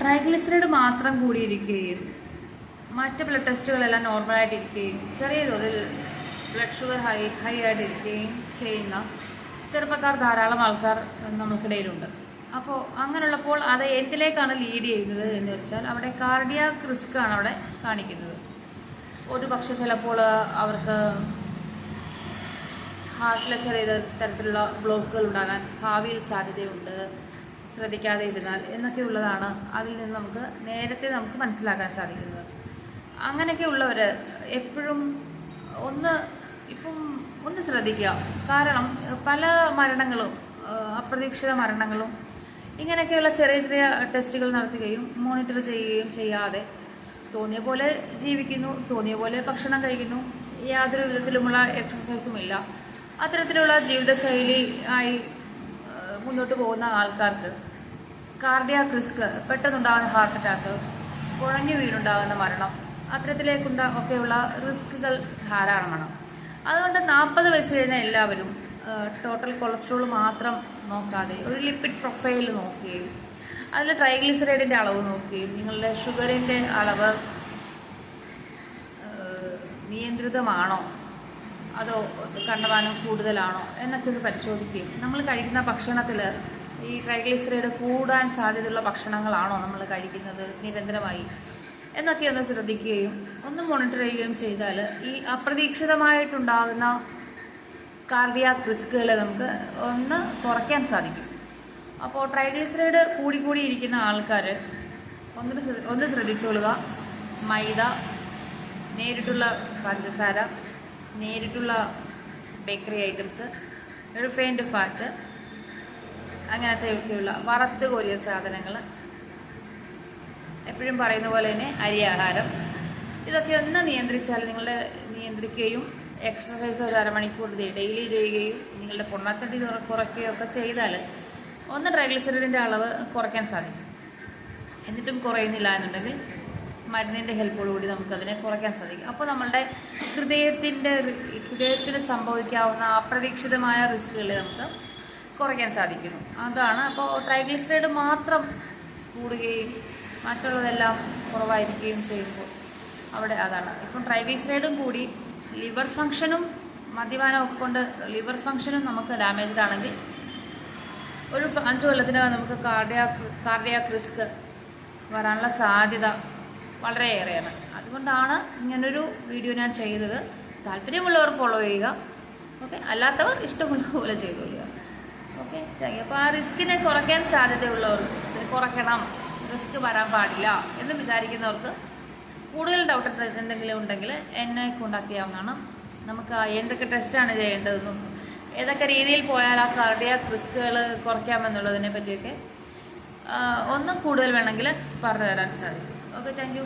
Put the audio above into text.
Triglyceride മാത്രം കൂടിയിരിക്കുകയും മറ്റ് blood ടെസ്റ്റുകളെല്ലാം നോർമലായിട്ടിരിക്കുകയും ചെറിയ തോതിൽ ബ്ലഡ് ഷുഗർ ഹൈ ഹൈ ആയിട്ടിരിക്കുകയും ചെയ്യുന്ന ചെറുപ്പക്കാർ ധാരാളം ആൾക്കാർ നമുക്കിടയിലുണ്ട്. അപ്പോൾ അങ്ങനെയുള്ളപ്പോൾ അത് എന്തിലേക്കാണ് ലീഡ് ചെയ്യുന്നത് എന്ന് വെച്ചാൽ അവിടെ കാർഡിയാക് റിസ്ക് ആണ് അവിടെ കാണിക്കുന്നത്. ഒരു പക്ഷെ ചിലപ്പോൾ അവർക്ക് ഹാർട്ടിലെ ചെറിയ തരത്തിലുള്ള ബ്ലോക്കുകൾ ഉണ്ടാകാൻ ഭാവിയിൽ സാധ്യതയുണ്ട്. ശ്രദ്ധിക്കാതെ ഇരുന്നാൽ എന്നൊക്കെയുള്ളതാണ് അതിൽ നിന്ന് നമുക്ക് നേരത്തെ നമുക്ക് മനസ്സിലാക്കാൻ സാധിക്കുന്നത്. അങ്ങനെയൊക്കെ ഉള്ളവർ എപ്പോഴും ഒന്ന് ഇപ്പം ഒന്ന് ശ്രദ്ധിക്കുക. കാരണം പല മരണങ്ങളും അപ്രതീക്ഷിത മരണങ്ങളും ഇങ്ങനെയൊക്കെയുള്ള ചെറിയ ചെറിയ ടെസ്റ്റുകൾ നടത്തുകയും മോണിറ്റർ ചെയ്യുകയും ചെയ്യാതെ തോന്നിയ പോലെ ജീവിക്കുന്നു തോന്നിയ പോലെ ഭക്ഷണം കഴിക്കുന്നു യാതൊരു വിധത്തിലുമുള്ള എക്സസൈസും ഇല്ല. അത്തരത്തിലുള്ള ജീവിതശൈലി ആയി മുന്നോട്ട് പോകുന്ന ആൾക്കാർക്ക് കാർഡിയാക് റിസ്ക് പെട്ടെന്നുണ്ടാകുന്ന ഹാർട്ട് അറ്റാക്ക് കുഴഞ്ഞു വീണുണ്ടാകുന്ന മരണം അത്തരത്തിലേക്കുണ്ട ഒക്കെയുള്ള റിസ്കുകൾ ധാരാളമാണ് അതുകൊണ്ട് നാൽപ്പത് വയസ്സ് കഴിഞ്ഞ എല്ലാവരും ടോട്ടൽ കൊളസ്ട്രോൾ മാത്രം നോക്കാതെ ഒരു ലിപ്പിഡ് പ്രൊഫൈൽ നോക്കുകയും അതിൽ ട്രൈഗ്ലിസറൈഡിന്റെ അളവ് നോക്കുകയും നിങ്ങളുടെ ഷുഗറിന്റെ അളവ് നിയന്ത്രിതമാണോ? അതോ കണ്ടമാനം കൂടുതലാണോ എന്നൊക്കെ ഒന്ന് പരിശോധിക്കുകയും നമ്മൾ കഴിക്കുന്ന ഭക്ഷണത്തിൽ ഈ ട്രൈഗ്ലിസറൈഡ് കൂടാൻ സാധ്യതയുള്ള ഭക്ഷണങ്ങളാണോ നമ്മൾ കഴിക്കുന്നത് നിരന്തരമായി എന്നൊക്കെ ഒന്ന് ശ്രദ്ധിക്കുകയും ഒന്ന് മോണിറ്റർ ചെയ്യുകയും ചെയ്താൽ ഈ അപ്രതീക്ഷിതമായിട്ടുണ്ടാകുന്ന കാർഡിയാക് റിസ്കുകളെ നമുക്ക് ഒന്ന് കുറയ്ക്കാൻ സാധിക്കും. അപ്പോൾ ട്രൈഗ്ലിസറൈഡ് കൂടി കൂടി ഇരിക്കുന്ന ആൾക്കാർ ഒന്ന് ഒന്ന് ശ്രദ്ധിച്ചോളുക. മൈദ നേരിട്ടുള്ള പഞ്ചസാര നേരിട്ടുള്ള ബേക്കറി ഐറ്റംസ് റിഫൈൻഡ് ഫാറ്റ് അങ്ങനത്തെ ഒക്കെയുള്ള വറുത്ത് കോരിയ സാധനങ്ങൾ. എപ്പോഴും പറയുന്ന പോലെ തന്നെ അരി ആഹാരം. ഇതൊക്കെ ഒന്ന് നിയന്ത്രിച്ചാൽ നിങ്ങളുടെ നിയന്ത്രിക്കുകയും എക്സസൈസ് ഒരു അരമണിക്കൂർ ഡെയിലി ചെയ്യുകയും നിങ്ങളുടെ പൊണ്ണത്തടി കുറ- കുറയ്ക്കുകയും ഒക്കെ ചെയ്താൽ ഒന്ന് ട്രൈഗ്ലിസറിഡിന്റെ അളവ് കുറയ്ക്കാൻ സാധിക്കും. എന്നിട്ടും കുറയുന്നില്ല എന്നുണ്ടെങ്കിൽ മരുന്നിന്റെ ഹെൽപ്പോടുകൂടി നമുക്കതിനെ കുറയ്ക്കാൻ സാധിക്കും. അപ്പോൾ നമ്മളുടെ ഹൃദയത്തിന്റെ ഹൃദയത്തിന് സംഭവിക്കാവുന്ന അപ്രതീക്ഷിതമായ റിസ്കുകളെ നമുക്ക് കുറയ്ക്കാൻ സാധിക്കുന്നു. അതാണ് അപ്പോൾ ട്രൈഗ്ലിസറൈഡ് മാത്രം കൂടുകയും മറ്റുള്ളതെല്ലാം കുറവായിരിക്കുകയും ചെയ്യുമ്പോൾ അവിടെ അതാണ്. ഇപ്പം ട്രൈഗ്ലിസറൈഡും കൂടി ലിവർ ഫങ്ഷനും മദ്യപാനം ഒക്കെ കൊണ്ട് ലിവർ ഫങ്ഷനും നമുക്ക് ഡാമേജ്ഡ് ആണെങ്കിൽ ഒരു അഞ്ച് കൊല്ലത്തിനകം നമുക്ക് കാർഡിയാക് കാർഡിയാക് റിസ്ക് വരാനുള്ള സാധ്യത വളരെയേറെയാണ്. അതുകൊണ്ടാണ് ഇങ്ങനൊരു വീഡിയോ ഞാൻ ചെയ്തത്. താല്പര്യമുള്ളവർ ഫോളോ ചെയ്യുക. ഓക്കെ അല്ലാത്തവർ ഇഷ്ടമുള്ള പോലെ ചെയ്തുകൊള്ളുക ഓക്കെ താങ്ക് യു അപ്പോൾ ആ റിസ്കിനെ കുറയ്ക്കാൻ സാധ്യതയുള്ളവർ കുറയ്ക്കണം. റിസ്ക് വരാൻ പാടില്ല എന്ന് വിചാരിക്കുന്നവർക്ക് കൂടുതൽ ഡൗട്ട് എന്തെങ്കിലും ഉണ്ടെങ്കിൽ എന്നെ കോണ്ടാക്ട് ചെയ്യാവുന്നതാണ് നമുക്ക് എന്തൊക്കെ ടെസ്റ്റാണ് ചെയ്യേണ്ടതെന്നും ഏതൊക്കെ രീതിയിൽ പോയാൽ ആ കാർഡിയാക് റിസ്കുകൾ കുറയ്ക്കാമെന്നുള്ളതിനെ പറ്റിയൊക്കെ ഒന്ന് കൂടുതൽ വേണമെങ്കിൽ പറഞ്ഞു തരാൻ സാധിക്കും. Okay thank you